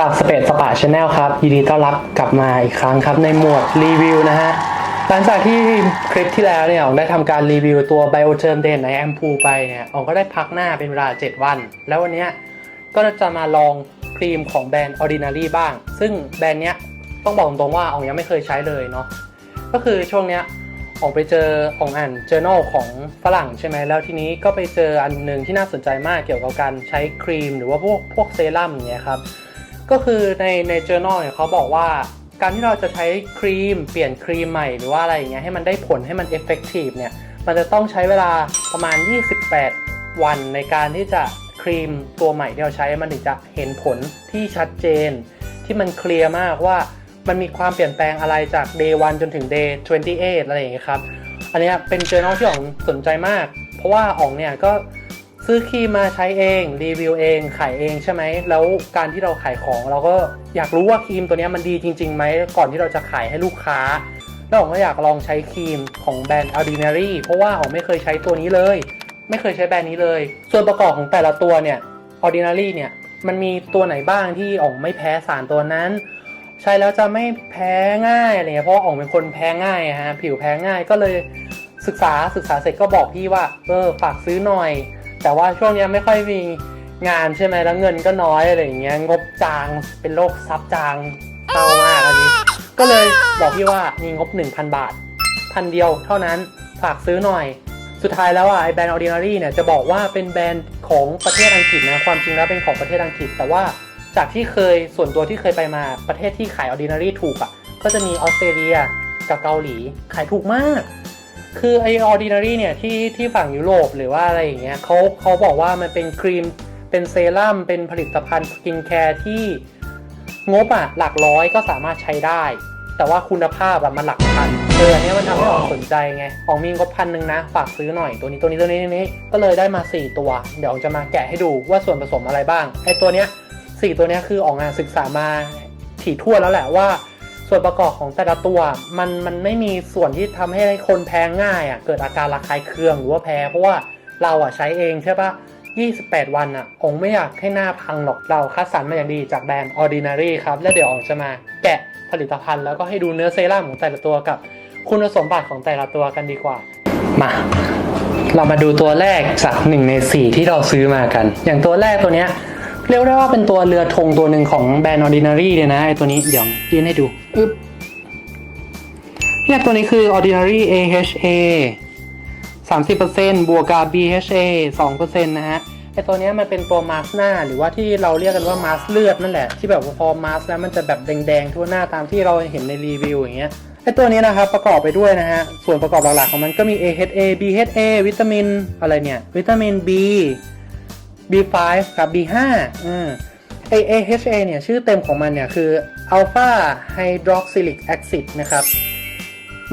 จากสเปซสปาชาแนลครับ ยินดีต้อนรับกลับมาอีกครั้งครับในหมวดรีวิวนะฮะ หลังจากที่คลิปที่แล้วเนี่ยอองได้ทำการรีวิวตัวไบโอเทอร์เดนในแอมพูไปเนี่ยอองก็ได้พักหน้าเป็นเวลา 7 วัน แล้ววันนี้ก็จะมาลองครีมของแบรนด์ Ordinary บ้าง ซึ่งแบรนด์เนี้ยต้องบอกตรงๆว่าอองยังไม่เคยใช้เลยเนาะก็คือช่วงเนี้ยออกไปเจอของอ่าน journal ของฝรั่งใช่ไหมแล้วทีนี้ก็ไปเจออันหนึ่งที่น่าสนใจมากเกี่ยวกับการใช้ครีม หรือว่าพวกพวกเซรั่มเงี้ยครับ ก็คือในใน journal เนี่ยเขาบอกว่าการที่เราจะใช้ครีม เปลี่ยนครีมใหม่หรือว่าอะไรอย่างเงี้ยให้มันได้ผลให้มัน effective เนี่ยมันจะต้องใช้เวลาประมาณ 28 วันในการที่จะครีมตัวใหม่ที่เราใช้มันถึงจะเห็นผลที่ชัดเจน ที่มันเคลียร์มากว่ามันมีความเปลี่ยนแปลงอะไรจาก day 1 จนถึง day 28 อะไรอย่างเงี้ยครับ อันนี้เป็น journal ที่อ๋องสนใจมาก เพราะว่าอ๋องเนี่ยก็ ซื้อครีมมาใช้เอง รีวิวเอง ขายเองใช่ไหม แล้วการที่เราขายของ เราก็อยากรู้ว่าครีมตัวนี้มันดีจริงๆไหม ก่อนที่เราจะขายให้ลูกค้าแล้วอ๋องก็อยากลองใช้ครีมของแบรนด์ Ordinary เพราะว่าอ๋องไม่เคยใช้ตัวนี้เลย ไม่เคยใช้แบรนด์นี้เลย ส่วนประกอบของแต่ละตัวเนี่ย Ordinary เนี่ยมันมีตัวไหนบ้างที่อ๋องไม่แพ้สารตัวนั้น ใช้แล้วจะไม่แพ้ง่ายอะไรเงี้ยเพราะอ๋องเป็นคนแพ้ง่ายอะฮะผิวแพ้ง่ายก็เลยศึกษาศึกษาเสร็จก็บอกพี่ว่าเออฝากซื้อหน่อย แต่ว่าช่วงเนี้ยไม่ค่อยมีงานใช่ไหมแล้วเงินก็น้อยอะไรอย่างเงี้ยงบจางเป็นโรคซับจางเศร้ามากอันนี้ ก็เลยบอกพี่ว่ามีงบ 1,000 บาทพันเดียวเท่านั้นฝากซื้อหน่อย สุดท้ายแล้วอะไอแบรนด์ Ordinary เนี่ยจะบอกว่าเป็นแบรนด์ของประเทศอังกฤษนะความจริงแล้วเป็นของประเทศอังกฤษ แต่ว่าจากที่เคยส่วนตัวที่เคยไปมาประเทศที่ขาย Ordinary ถูกอะก็จะมีออสเตรเลียกับเกาหลีขายถูกมาก คือไอ Ordinary เนี่ยที่ที่ฝั่งยุโรปหรือว่าอะไรอย่างเงี้ยเขาเขาบอกว่ามันเป็นครีมเป็นเซรั่มเป็นผลิตภัณฑ์สกินแคร์ที่งบอะหลักร้อยก็สามารถใช้ได้ แต่ว่าคุณภาพอะมันหลักพันเออเนี้ยมันทำให้ออกสนใจไงของมีงบพันหนึ่งนะ ฝากซื้อหน่อยตัวนี้ตัวนี้ตัวนี้ตัวนี้ก็เลยได้มา 4 ตัว เดี๋ยวจะมาแกะให้ดูว่าส่วนผสมอะไรบ้างไอตัวเนี้ยสี่ตัวเนี้ยคือออกงานศึกษามาถี่ถ้วแล้วแหละว่า ส่วนประกอบของแต่ละตัวมันมันไม่มีส่วนที่ทำให้คนแพ้ง่ายอะเกิดอาการระคายเคืองหรือว่าแพ้ เพราะว่าเราอะใช้เองใช่ปะ28 วันอะองไม่อยากให้หน้าพังหรอกเราคัดสรรมาอย่างดีจากแบรนด์ Ordinary ครับ แล้วเดี๋ยวอองจะมาแกะผลิตภัณฑ์แล้วก็ให้ดูเนื้อเซรั่มของแต่ละตัวกับคุณสมบัติของแต่ละตัวกันดีกว่า มา เรามาดูตัวแรกจากหนึ่งในสี่ที่เราซื้อมากัน อย่างตัวแรกตัวเนี้ย เรียกได้ว่าเป็นตัวเรือธงตัวหนึ่งของแบรนด์ Ordinary เลยนะไอตัวนี้เดี๋ยวยื่นให้ดูอึ๊บเนี่ยตัวนี้คือ Ordinary AHA 30%บวกกับ BHA 2%นะฮะไอตัวนี้มันเป็นตัวมาสหน้าหรือว่าที่เราเรียกกันว่ามาสเลือดนั่นแหละ ที่แบบพอมาสแล้วมันจะแบบแดงๆทั่วหน้าตามที่เราเห็นในรีวิวอย่างเงี้ยไอตัวนี้นะครับประกอบไปด้วยนะฮะส่วนประกอบหลักๆของมันก็มี AHA BHA วิตามินอะไรเนี่ยวิตามิน B B5 กับ B5 อืม AHA เนี่ยชื่อเต็มของมันเนี่ยคือ Alpha Hydroxylic Acid นะครับ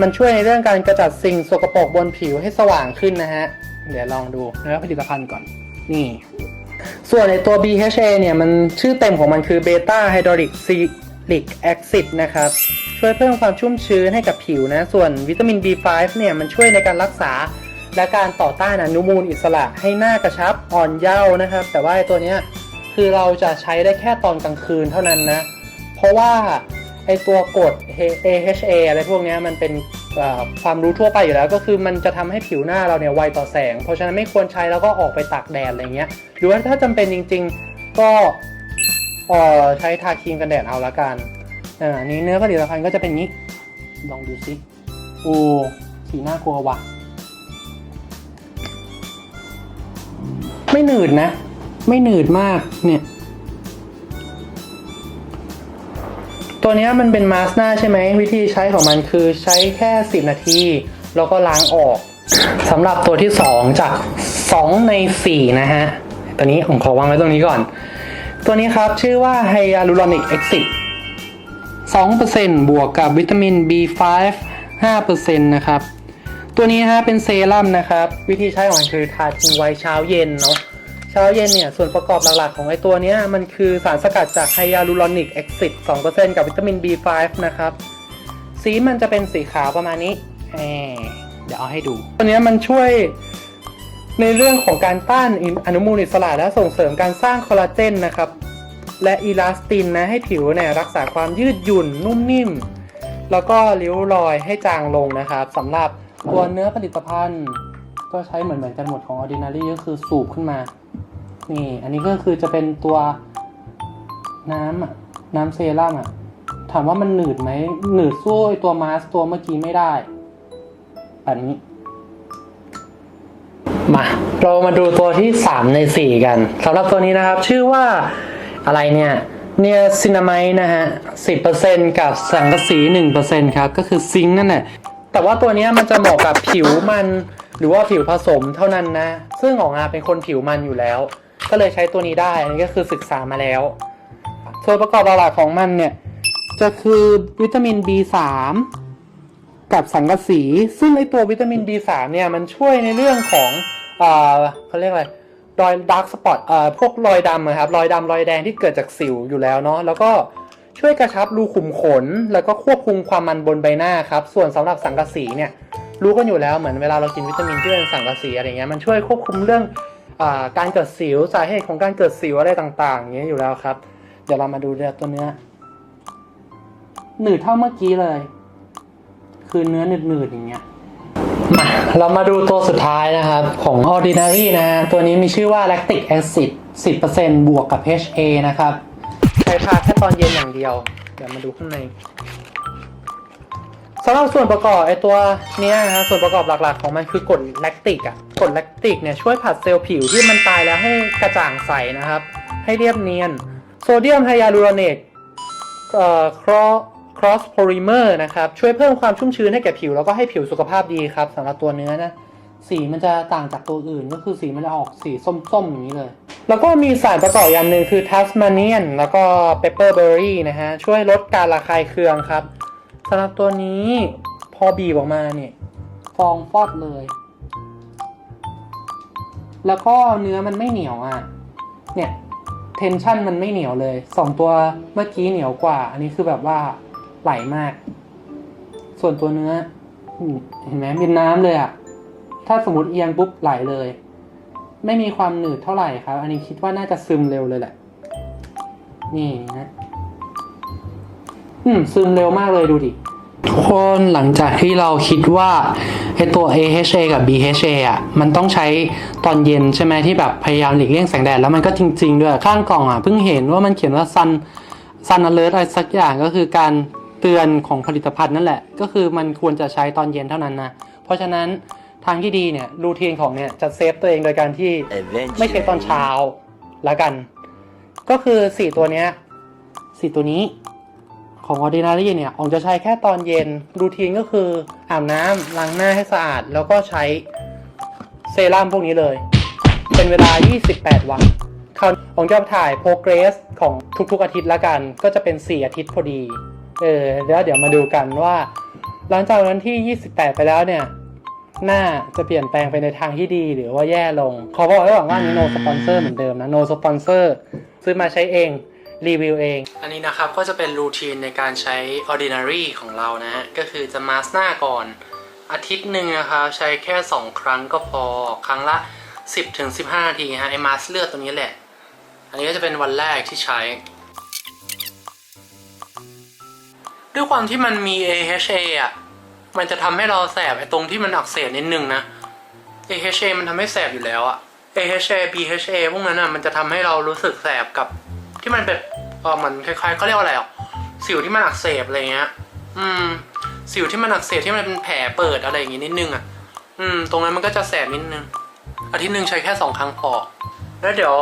มันช่วยในเรื่องการกระจัดสิ่งสกปรกบนผิวให้สว่างขึ้นนะฮะ เดี๋ยวลองดูเนื้อผลิตภัณฑ์ก่อน นี่ ส่วนในตัว BHA เนี่ยมันชื่อเต็มของมันคือ Beta Hydroxylic Acid นะครับ ช่วยเพิ่มความชุ่มชื้นให้กับผิวนะ ส่วนวิตามิน B5 เนี่ยมันช่วยในการรักษา และการต่อต้านอนุมูลอิสระให้หน้ากระชับอ่อนเยาว์นะครับ แต่ว่าไอตัวเนี้ยคือเราจะใช้ได้แค่ตอนกลางคืนเท่านั้นนะ เพราะว่าไอตัวกด AHA อะไรพวกเนี้ยมันเป็นความรู้ทั่วไปอยู่แล้วก็คือมันจะทำให้ผิวหน้าเราเนี่ยไวต่อแสง เพราะฉะนั้นไม่ควรใช้แล้วก็ออกไปตากแดดอะไรเงี้ยหรือว่าถ้าจำเป็นจริง ๆ ก็อ่อใช้ทาครีมกันแดดเอาละกันอันนี้เนื้อผลิตภัณฑ์ก็จะเป็นนี้ ลองดูสิโอ้สีน่ากลัวว่ะ ไม่หนืดนะ ไม่หนืดมากเนี่ย ตัวนี้มันเป็นมาสหน้าใช่ไหม วิธีใช้ของมันคือใช้แค่ 10 นาที แล้วก็ล้างออกสำหรับตัวที่ 2 จาก 2 ใน 4 นะฮะ ตัวนี้ผมขอวางไว้ตรงนี้ก่อน ตัวนี้ครับชื่อว่า Hyaluronic Acid 2%บวกกับวิตามิน B5 5%นะครับ ตัวนี้ฮะเป็นเซรั่มนะครับ วิธีใช้ของมันคือทาทิ้งไว้เช้าเย็นเนาะเช้าเย็นเนี่ยส่วนประกอบหลักๆของไอตัวนี้มันคือสารสกัดจากไฮยาลูรอนิกแอซิด2%กับวิตามิน B5 นะครับ สีมันจะเป็นสีขาวประมาณนี้เดี๋ยวเอาให้ดู ตัวนี้มันช่วยในเรื่องของการต้านอนุมูลอิสระและส่งเสริมการสร้างคอลลาเจนนะครับ และอีลาสตินนะให้ผิวเนี่ยรักษาความยืดหยุ่นนุ่มนิ่ม แล้วก็ริ้วรอยให้จางลงนะครับสำหรับ ตัวเนื้อผลิตภัณฑ์ก็ใช้เหมือนเหมือนกันหมดของ Ordinary ก็คือสูบขึ้นมา นี่ อันนี้ก็คือจะเป็นตัวน้ำอะน้ำเซรั่มอะถามว่ามันหนืดไหม หนืดสู้ไอตัวมาสตัวเมื่อกี้ไม่ได้แบบนี้ มา เรามาดูตัวที่ 3 ใน 4 กันสำหรับตัวนี้นะครับ ชื่อว่าอะไรเนี่ย เนี่ยซินามายนะฮะ 10%กับสังกะสี 1%ครับ ก็คือซิงค์นั่นแหละ แต่ว่าตัวนี้มันจะเหมาะกับผิวมัน หรือว่าผิวผสมเท่านั้นนะ ซึ่งของอาเป็นคนผิวมันอยู่แล้ว ก็เลยใช้ตัวนี้ได้ อันนี้ก็คือศึกษามาแล้ว ส่วนประกอบหลักของมันเนี่ย จะคือวิตามิน B3 กับสังกะสี ซึ่งไอตัววิตามิน B3 เนี่ยมันช่วยในเรื่องของเอ่อเขาเรียกอะไรรอยดาร์กสปอตเอ่อพวกรอยดำอะครับรอยดำรอยแดงที่เกิดจากสิวอยู่แล้วเนาะแล้วก็ ช่วยกระชับรูขุมขน แล้วก็ควบคุมความมันบนใบหน้าครับ ส่วนสำหรับสังกะสีเนี่ยรู้กันอยู่แล้วเหมือนเวลาเรากินวิตามินที่เป็นสังกะสีอะไรเงี้ยมันช่วยควบคุมเรื่องอการเกิดสิวสาเหตุของการเกิดสิวอะไรต่างๆอย่างเงี้ยอยู่แล้วครับ เดี๋ยวเรามาดูเรื่อตัวเนื้อหนืดเท่าเมื่อกี้เลย คือเนื้อหนืดๆอย่างเงี้ยมาเรามาดูตัวสุดท้ายนะครับ ของ Ordinary นะ ตัวนี้มีชื่อว่า Lactic Acid 10%บวกกับ HA นะครับ ช้ทาแค่ตอนเย็นอย่างเดียว เดี๋ยวมาดูข้างในสำหรับส่วนประกอบไอตัวเนี้ยนะครับส่วนประกอบหลักๆของมันคือกรดแลคติกอะกรดแลคติกเนี่ยช่วยผัดเซลล์ผิวที่มันตายแล้วให้กระจ่างใสนะครับ ให้เรียบเนียน โซเดียมไฮยาลูรอเนตเอ่อ cross cross polymer นะครับ ช่วยเพิ่มความชุ่มชื้นให้แก่ผิวแล้วก็ให้ผิวสุขภาพดีครับสำหรับตัวเนื้อนะ สีมันจะต่างจากตัวอื่นก็คือสีมันจะออกสีส้มๆอย่างนี้เลย แล้วก็มีสารประกอบอย่างหนึ่งคือ tasmanian แล้วก็ pepperberry นะฮะ ช่วยลดการระคายเคืองครับสำหรับตัวนี้พอบีบออกมาเนี่ย ฟองฟอดเลย แล้วก็เนื้อมันไม่เหนียวอะ เนี่ยเทนชั่นมันไม่เหนียวเลยสองตัวเมื่อกี้เหนียวกว่า อันนี้คือแบบว่าไหลมาก ส่วนตัวเนื้อเห็นไหมเป็นน้ำเลยอะ ถ้าสมมติเอียงปุ๊บไหลเลย ไม่มีความหนืดเท่าไหร่ครับ อันนี้คิดว่าน่าจะซึมเร็วเลยแหละ นี่นะอืมซึมเร็วมากเลยดูดิทุกคนหลังจากที่เราคิดว่าไอตัว AHA กับ BHA อะมันต้องใช้ตอนเย็นใช่ไหมที่แบบพยายามหลีกเลี่ยงแสงแดดแล้วมันก็จริง ๆ ด้วยข้างกล่องอะเพิ่งเห็นว่ามันเขียนว่า sun sun alert อะไรสักอย่างก็คือการเตือนของผลิตภัณฑ์นั่นแหละ ก็คือมันควรจะใช้ตอนเย็นเท่านั้นนะ เพราะฉะนั้น ทางที่ดีเนี่ยรูทีนของเนี่ยจะเซฟตัวเองโดยการที่ไม่ใช่ตอนเช้าแล้วกัน ก็คือสี่ตัวเนี้ยสี่ตัวนี้ของ Ordinary เนี่ยอองจะใช้แค่ตอนเย็นรูทีนก็คืออาบน้ำล้างหน้าให้สะอาด แล้วก็ใช้เซรั่มพวกนี้เลย เป็นเวลา 28 วันคราวของจะถ่าย progress ของทุกๆอาทิตย์ละกัน ก็จะเป็น 4 อาทิตย์พอดี เออแล้วเดี๋ยวมาดูกันว่า หลังจากวันที่ 28 ไปแล้วเนี่ย หน้าจะเปลี่ยนแปลงไปในทางที่ดีหรือว่าแย่ลง ขอบอกไว้ก่อนว่านี้ no sponsor เหมือนเดิมนะ no sponsor ซื้อมาใช้เองรีวิวเอง อันนี้นะครับก็จะเป็นรูทีนในการใช้ ordinary ของเรานะฮะ ก็คือจะมาสหน้าก่อน อาทิตย์หนึ่งนะครับใช้แค่ 2 ครั้งก็พอครั้งละ 10ถึง15 นาทีฮะไอ้มาสเลือดตัวนี้แหละ อันนี้ก็จะเป็นวันแรกที่ใช้ด้วยความที่มันมี AHA อะ มันจะทำให้เราแสบไอ้ตรงที่มันอักเสบนิดนึงนะ AHA มันทำให้แสบอยู่แล้วอะ AHA BHA พวกนั้นอะมันจะทำให้เรารู้สึกแสบกับที่มันแบบเออมันคล้ายๆเขาเรียกว่าอะไรอะสิวที่มันอักเสบอะไรเงี้ย อืม สิวที่มันอักเสบที่มันเป็นแผลเปิดอะไรอย่างงี้นิดนึงอะอืม ตรงนั้นมันก็จะแสบนิดนึง อาทิตย์หนึ่งใช้แค่สองครั้งพอ แล้วเดี๋ยว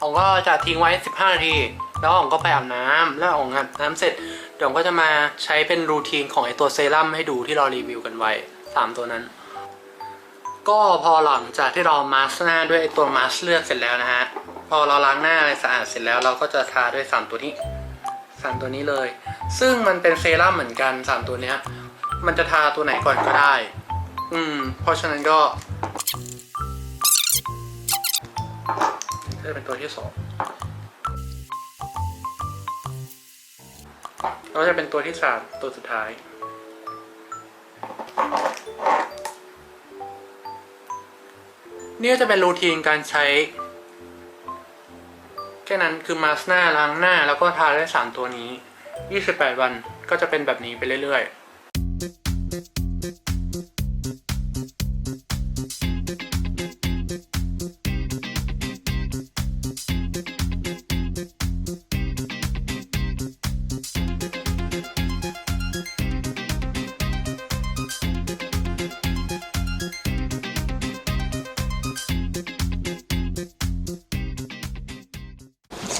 อ๋องก็จะทิ้งไว้15นาที แล้วอ๋องก็ไปอาบน้ำ แล้วอ๋องอาบน้ำเสร็จเดี๋ยวก็จะมาใช้เป็นรูทีนของไอตัวเซรั่มให้ดูที่เรารีวิวกันไว้ 3 ตัวนั้น ก็พอหลังจากที่เรามาส์หน้าด้วยไอตัวมาส์เลือกเสร็จแล้วนะฮะ พอเราล้างหน้าอะไรสะอาดเสร็จแล้วเราก็จะทาด้วย 3 ตัวนี้ 3 ตัวนี้เลย ซึ่งมันเป็นเซรั่มเหมือนกัน 3 ตัวเนี้ย มันจะทาตัวไหนก่อนก็ได้ อืม เพราะฉะนั้นก็จะเป็นตัวที่2 ก็จะเป็นตัวที่สามตัวสุดท้าย นี่จะเป็นรูทีนการใช้ แค่นั้นคือมาสหน้าล้างหน้าแล้วก็ทาได้สามตัวนี้ 28 วันก็จะเป็นแบบนี้ไปเรื่อยๆ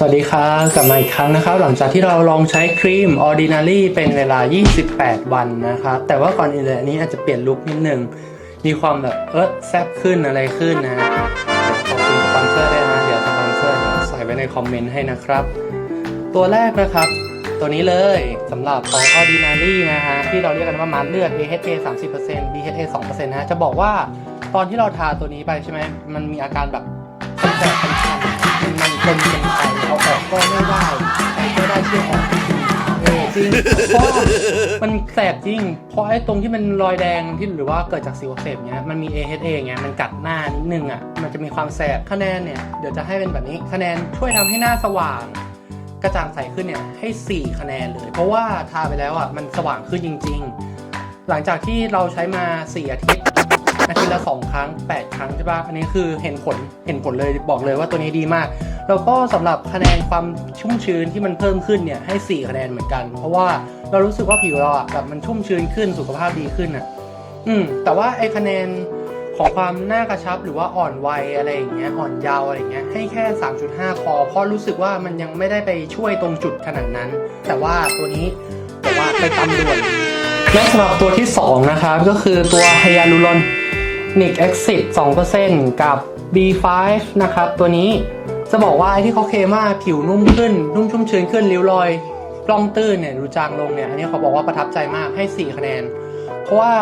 วัสดีครับกลับมาอีกครั้งนะครับ หลังจากที่เราลองใช้ครีม Ordinary เป็นเวลา 28 วันนะครับ แต่ว่าก่อนอื่นเลยอันนี้อาจจะเปลี่ยนลุคนิดนึง มีความแบบเออแซบขึ้นอะไรขึ้นนะขอบคุณสปอนเซอร์ได้นะเดี๋ยวสปอนเซอร์เดี๋ยวใส่ไว้ในคอมเมนต์ให้นะครับ ตัวแรกนะครับ ตัวนี้เลยสำหรับของ Ordinary นะฮะที่เราเรียกกันว่ามาร์เลือด AHA 30% BHA 2%นะฮะจะบอกว่าตอนที่เราทาตัวนี้ไปใช่ไหมมันมีอาการแบบแสบคัน ๆมันเป็นเป็นไข่เอาออกก็ไม่ได้แต่ก็ได้ช่วยออกเออจริงเพราะว่ามันแสบจริง เพราะไอ้ตรงที่มันรอยแดงที่หรือว่าเกิดจากสิวอักเสบเนี้ยมันมี AHA เงี้ยมันกัดหน้านิดนึงอะมันจะมีความแสบคะแนนเนี่ยเดี๋ยวจะให้เป็นแบบนี้คะแนนช่วยทำให้หน้าสว่างกระจ่างใสขึ้นเนี่ยให้ 4 คะแนนเลย เพราะว่าทาไปแล้วอะมันสว่างขึ้นจริง ๆ หลังจากที่เราใช้มา 4 อาทิตย์อาทิตย์ละ 2 ครั้ง 8 ครั้งใช่ป่ะอันนี้คือเห็นผลเห็นผลเลยบอกเลยว่าตัวนี้ดีมาก แล้วก็สำหรับคะแนนความชุ่มชื้นที่มันเพิ่มขึ้นเนี่ยให้ 4 คะแนนเหมือนกัน เพราะว่าเรารู้สึกว่าผิวเราอะแบบมันชุ่มชื้นขึ้นสุขภาพดีขึ้นอะอืมแต่ว่าไอ้คะแนนของความหน้ากระชับหรือว่าอ่อนวัยอะไรอย่างเงี้ยอ่อนยาวอะไรเงี้ยให้แค่ 3.5คอเพราะรู้สึกว่ามันยังไม่ได้ไปช่วยตรงจุดขนาดนั้น แต่ว่าตัวนี้แต่ว่าไปตำด่วนและสำหรับตัวที่ 2 นะครับ ก็คือตัวไฮยาลูรอนนิกเอ็กซิส2%กับ B5 นะครับตัวนี้ จะบอกว่าไอ้ที่เขาเคมาผิวนุ่มขึ้น นุ่มชุ่มชื้นขึ้นริ้วรอยกล้องตื้นเนี่ยดูจางลงเนี่ยอันนี้เขาบอกว่าประทับใจมากให้ 4 คะแนน เพราะว่า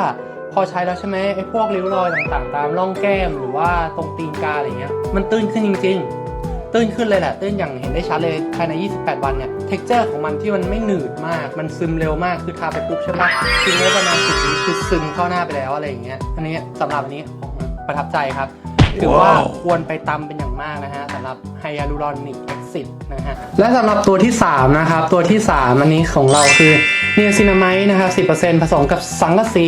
พอใช้แล้วใช่ไหมไอ้พวกริ้วรอยต่างๆ ตามร่องแก้มหรือว่าตรงตีนกาอะไรเงี้ยมันตื้นขึ้นจริง ๆ ตื้นขึ้นเลยแหละตื้นอย่างเห็นได้ชัดเลยภายใน 28 วันเนี่ยเท็กเจอร์ของมันที่มันไม่หนืดมาก มันซึมเร็วมากคือทาไปปุ๊บใช่ปะทิ้งไว้ประมาณสิบวิคือซึมเข้าหน้าไปแล้วอะไรอย่างเงี้ยอันนี้สำหรับอันนี้ประทับใจครับ ถือว่าควรไปตำเป็นอย่างมากนะฮะสำหรับไฮยาลูรอนิกแอซิดนะฮะและสำหรับตัวที่ 3 นะครับ ตัวที่ 3 อันนี้ของเราคือเนียซินามายนะครับ10%ผสมกับสังกะสี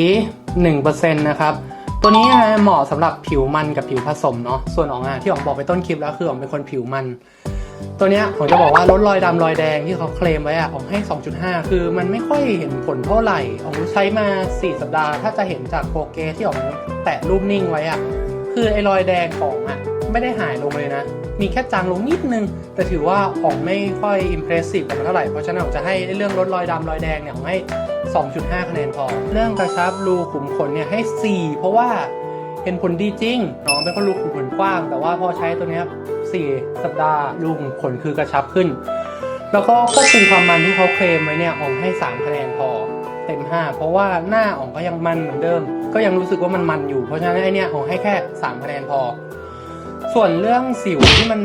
1%นะครับตัวนี้นะเหมาะสำหรับผิวมันกับผิวผสมเนาะส่วนอ๋องอะที่อ๋องบอกไปต้นคลิปแล้วคืออ๋องเป็นคนผิวมัน ตัวเนี้ยผมจะบอกว่าลดรอยดำรอยแดงที่เขาเคลมไว้อะออกให้ 2.5 คือมันไม่ค่อยเห็นผลเท่าไหร่ออกใช้มา 4 สัปดาห์ ถ้าจะเห็นจากโปรเกสที่ออกแตะรูปนิ่งไว้อะ คือไอ้รอยแดงของอะไม่ได้หายลงเลยนะ มีแค่จางลงนิดนึง แต่ถือว่าออกไม่ค่อยอิมเพรสซีฟกันเท่าไหร่ เพราะฉะนั้นผมจะให้เรื่องลดรอยดำรอยแดงเนี่ยผมให้ 2.5 คะแนนพอ เรื่องกระชับรูขุมขนเนี่ยให้ 4 เพราะว่าเห็นผลดีจริง น้องเป็นคนรูขุมขนกว้าง แต่ว่าพอใช้ตัวเนี้ย4สัปดาห์รูขุมขนคือกระชับขึ้น แล้วก็ควบคุมความมันที่เขาเคลมไว้เนี่ยอองให้ 3 คะแนนพอ ต็ม 5 เพราะว่าหน้าอ่องก็ยังมันเหมือนเดิม ก็ยังรู้สึกว่ามันมันอยู่ เพราะฉะนั้นไอเนี่ยอ่องให้แค่ 3 คะแนนพอ ส่วนเรื่องสิวที่มัน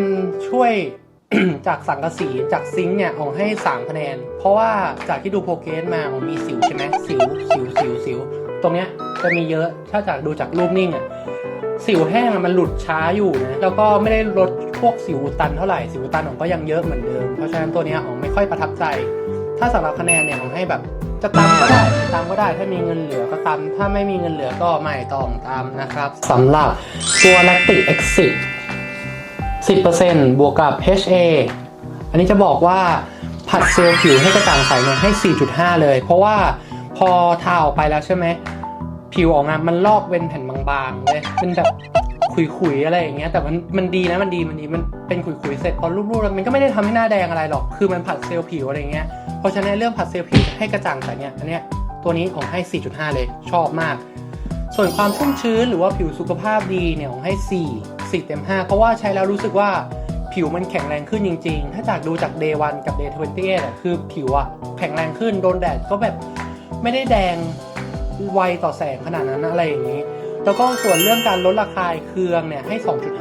ช่วยจากสังกะสีจากซิงค์เนี่ยอ่องให้ 3 คะแนน เพราะว่าจากที่ดูโปรเกสมาอ่องมีสิวใช่ไหมสิวสิวสิวสิว ตรงเนี้ยจะมีเยอะถ้าจากดูจากรูปนิ่งอะสิวแห้งมันหลุดช้าอยู่นะแล้วก็ไม่ได้ลดพวกสิวตันเท่าไหร่สิวตันของก็ยังเยอะเหมือนเดิม เพราะฉะนั้นตัวเนี้ยของไม่ค่อยประทับใจ ถ้าสำหรับคะแนนเนี่ยของให้แบบ จะตามก็ได้ตามก็ได้ถ้ามีเงินเหลือก็ตามถ้าไม่มีเงินเหลือก็ไม่ต้องตามนะครับสำหรับตัว lactic exit 10%บวกกับ HA อันนี้จะบอกว่าผัดเซลล์ผิวให้กระจ่างใสเนี่ยให้ 4.5 เลย เพราะว่าพอทาออกไปแล้วใช่ไหมผิวออกมามันลอกเป็นแผ่นบางๆเลยเป็นแบบ ขุยๆอะไรอย่างเงี้ยแต่มันมันดีนะมันดีมันดีมันเป็นขุยๆเสร็จพอรูปๆแล้วมันก็ไม่ได้ทำให้หน้าแดงอะไรหรอกคือมันผัดเซลล์ผิวอะไรเงี้ยเพราะฉะนั้นเรื่องผัดเซลล์ผิวให้กระจ่างใสเนี่ยอันเนี้ยตัวนี้ของให้ 4.5 เลยชอบมาก ส่วนความชุ่มชื้นหรือว่าผิวสุขภาพดีเนี่ยของให้ 4 4เต็ม5เพราะว่าใช้แล้วรู้สึกว่าผิวมันแข็งแรงขึ้นจริง ๆ ถ้าจากดูจาก day 1กับ day 28อะคือผิวอะแข็งแรงขึ้นโดนแดดก็แบบไม่ได้แดงไวต่อแสงขนาดนั้นอะไรอย่างนี้ แล้วก็ส่วนเรื่องการลดระคาเครืองเนี่ยให้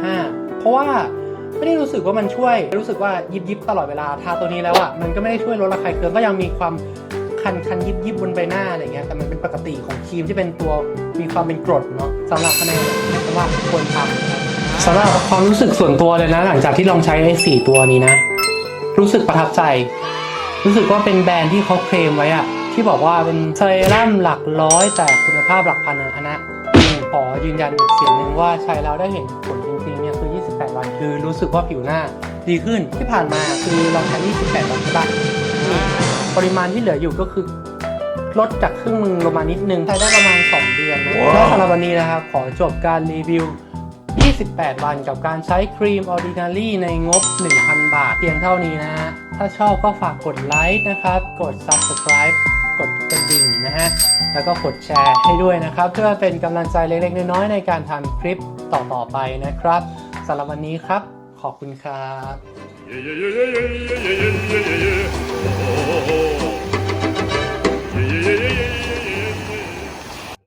2.5 เพราะว่าไม่ได้รู้สึกว่ามันช่วย รู้สึกว่ายิบยิบตลอดเวลาทาตัวนี้แล้วอะมันก็ไม่ได้ช่วยลดระคายเคืองก็ยังมีความคันคันยิบยิบบนใบหน้าอะไรเงี้ยแต่มันเป็นปกติของครีมที่เป็นตัวมีความเป็นกรดเนาะสำหรับคะแนนเนี่ยว่าควรทำสำหรับความรู้สึกส่วนตัวเลยนะ หลังจากที่ลองใช้ไอ้สี่ตัวนี้นะ รู้สึกประทับใจ รู้สึกว่าเป็นแบรนด์ที่เขาเคลมไว้อะที่บอกว่าเป็นเซรั่มหลักร้อยแต่คุณภาพหลักพันนะอันนะ ขอยืนยันอีกเสียงหนึ่งว่าใช้แล้วได้เห็นผลจริงๆเนี่ยคือ 28 วันคือรู้สึกว่าผิวหน้าดีขึ้นที่ผ่านมาคือเราใช้ 28 วันใช่ปะนี่ปริมาณที่เหลืออยู่ก็คือลดจากครึ่งมือลงมานิดนึงใช้ได้ประมาณ 2 เดือนนะว้าวและสำหรับวันนี้นะครับ ขอจบการรีวิว 28 วันกับการใช้ครีม Ordinary ในงบ 1,000 บาทเพียงเท่านี้นะฮะถ้าชอบก็ฝากกดไลค์นะครับ กด Subscribe กดกระดิ่ง นะฮะ แล้วก็กดแชร์ให้ด้วยนะครับ เพื่อเป็นกำลังใจเล็กๆ น้อยๆ ในการทำคลิปต่อๆไปนะครับสำหรับวันนี้ครับ ขอบคุณครับ